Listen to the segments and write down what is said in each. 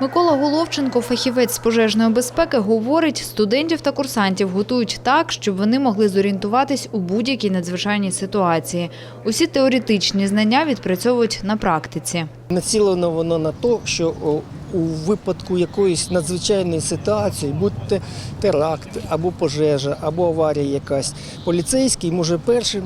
Микола Головченко, фахівець з пожежної безпеки, говорить, студентів та курсантів готують так, щоб вони могли зорієнтуватись у будь-якій надзвичайній ситуації. Усі теоретичні знання відпрацьовують на практиці. Націлено воно на те, що у випадку якоїсь надзвичайної ситуації, будь-то теракт, або пожежа, або аварія якась, поліцейський може першим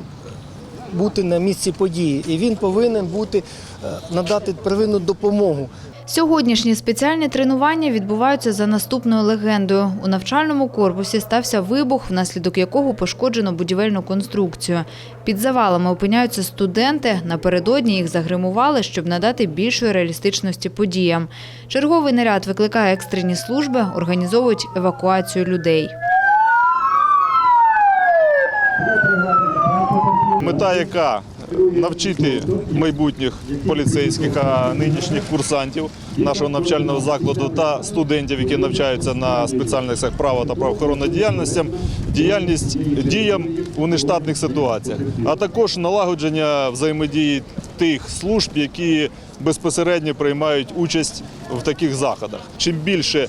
бути на місці події, і він повинен бути е, надати первинну допомогу. Сьогоднішні спеціальні тренування відбуваються за наступною легендою. У навчальному корпусі стався вибух, внаслідок якого пошкоджено будівельну конструкцію. Під завалами опиняються студенти. Напередодні їх загримували, щоб надати більшої реалістичності подіям. Черговий наряд викликає екстрені служби, організовують евакуацію людей. Мета яка навчити майбутніх поліцейських, а нинішніх курсантів нашого навчального закладу та студентів, які навчаються на спеціальних сах права та правоохоронна діяльності, діяльність діям у нештатних ситуаціях, а також налагодження взаємодії тих служб, які безпосередньо приймають участь в таких заходах. Чим більше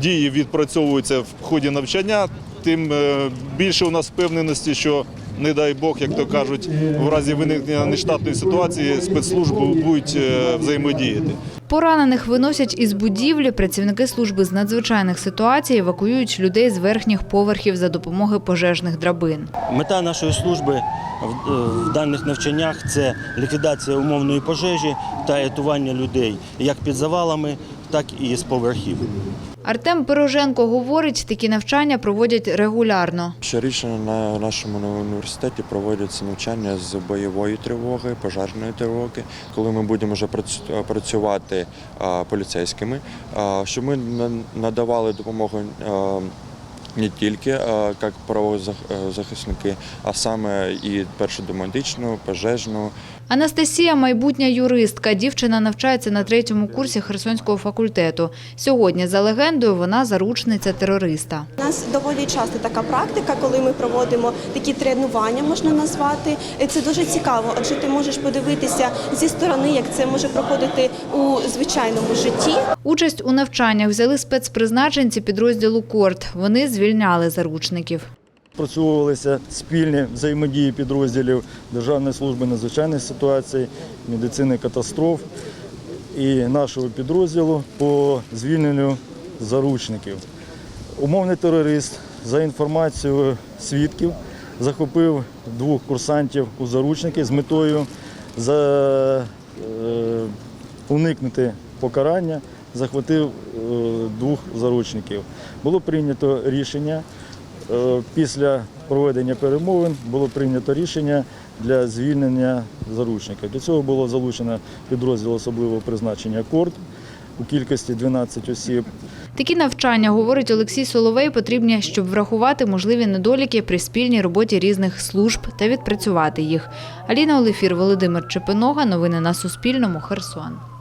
дії відпрацьовуються в ході навчання, тим е, більше у нас впевненості, що не дай Бог, як то кажуть, в разі виникнення нештатної ситуації спецслужби будуть е, взаємодіяти. Поранених виносять із будівлі. Працівники служби з надзвичайних ситуацій евакуюють людей з верхніх поверхів за допомогою пожежних драбин. Мета нашої служби е, в даних навчаннях це ліквідація умовної пожежі та рятування людей як під завалами, так і з поверхів. Артем Пироженко говорить, такі навчання проводять регулярно. Щорічно на нашому університеті проводяться навчання з бойової тривоги, пожежної тривоги, коли ми будемо вже працю- працювати поліцейськими, щоб ми на- надавали допомогу. Не тільки як правозахисники, а саме і першу домедичну, пожежну, Анастасія – майбутня юристка. Дівчина навчається на третьому курсі Херсонського факультету. Сьогодні, за легендою, вона заручниця терориста. У нас доволі часто така практика, коли ми проводимо такі тренування, можна назвати. Це дуже цікаво, адже ти можеш подивитися зі сторони, як це може проходити у звичайному житті. Участь у навчаннях взяли спецпризначенці підрозділу «Корт». Вони звільняли заручників. Працювалися спільні взаємодії підрозділів Державної служби надзвичайних ситуацій, медицини катастроф і нашого підрозділу по звільненню заручників. Умовний терорист, за інформацією свідків, захопив двох курсантів у заручники з метою за, е, уникнути покарання, захватив е, двох заручників. Було прийнято рішення. Е, Після проведення перемовин було прийнято рішення для звільнення заручника. Для цього було залучено підрозділ особливого призначення «Корд» у кількості 12 осіб. Такі навчання, говорить Олексій Соловей, потрібні, щоб врахувати можливі недоліки при спільній роботі різних служб та відпрацювати їх. Аліна Олефір, Володимир Чепинога. Новини на Суспільному. Херсон.